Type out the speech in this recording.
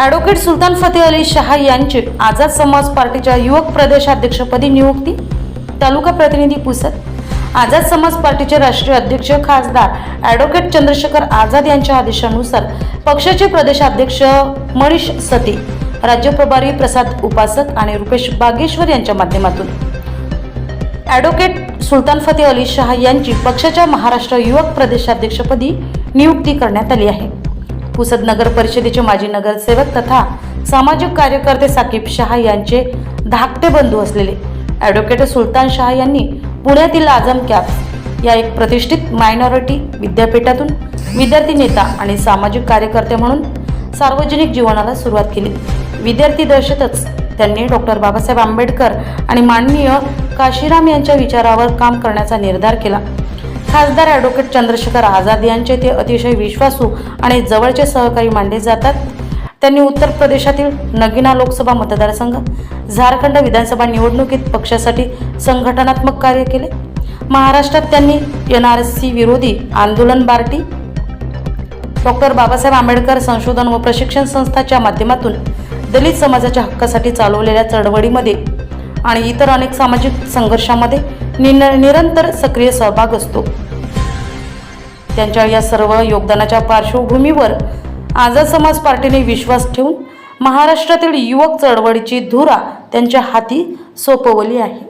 Advocate Sultan Fateh Ali Shah यांची आझाद समाज पार्टीच्या युवक प्रदेशाध्यक्षपदी नियुक्ती. तालुका प्रतिनिधी पुसद. आझाद समाज पार्टीचे राष्ट्रीय अध्यक्ष खासदार ॲडव्होकेट चंद्रशेखर आझाद यांच्या आदेशानुसार पक्षाचे प्रदेशाध्यक्ष मनीष सती राज्य प्रभारी प्रसाद उपासक आणि रुपेश बागेश्वर यांच्या माध्यमातून. ॲडव्होकेट सुलतान फतेह अली शहा यांची पक्षाच्या महाराष्ट्र युवक प्रदेशाध्यक्षपदी नियुक्ती करण्यात आली आहे. पुसद नगर परिषदेचे माजी नगरसेवक तथा सामाजिक कार्यकर्ते साकीब शहा यांचे धाकटे बंधू असलेले ॲडव्होकेट सुलतान शहा यांनी पुण्यातील आझम कॅप्स या एक प्रतिष्ठित मायनॉरिटी विद्यापीठातून विद्यार्थी नेता आणि सामाजिक कार्यकर्ते म्हणून सार्वजनिक जीवनाला सुरुवात केली. विद्यार्थी दशेतच त्यांनी डॉक्टर बाबासाहेब आंबेडकर आणि माननीय काशीराम यांच्या विचारावर काम करण्याचा निर्धार केला. खासदार ॲडव्होकेट चंद्रशेखर आझाद यांचे ते अतिशय विश्वासू आणि जवळचे सहकारी मानले जातात. त्यांनी उत्तर प्रदेशातील नगिना लोकसभा मतदारसंघ झारखंड विधानसभा निवडणुकीत पक्षासाठी संघटनात्मक कार्य केले. महाराष्ट्रात त्यांनी एन आर सी विरोधी आंदोलन बार्टी. डॉक्टर बाबासाहेब आंबेडकर संशोधन व प्रशिक्षण संस्थाच्या माध्यमातून दलित समाजाच्या हक्कासाठी चालवलेल्या चळवळीमध्ये आणि इतर अनेक सामाजिक संघर्षामध्ये निरंतर सक्रिय सहभाग असतो. त्यांच्या या सर्व योगदानाच्या पार्श्वभूमीवर आझाद समाज पार्टीने विश्वास ठेवून महाराष्ट्रातील युवक चळवळीची धुरा त्यांच्या हाती सोपवली आहे.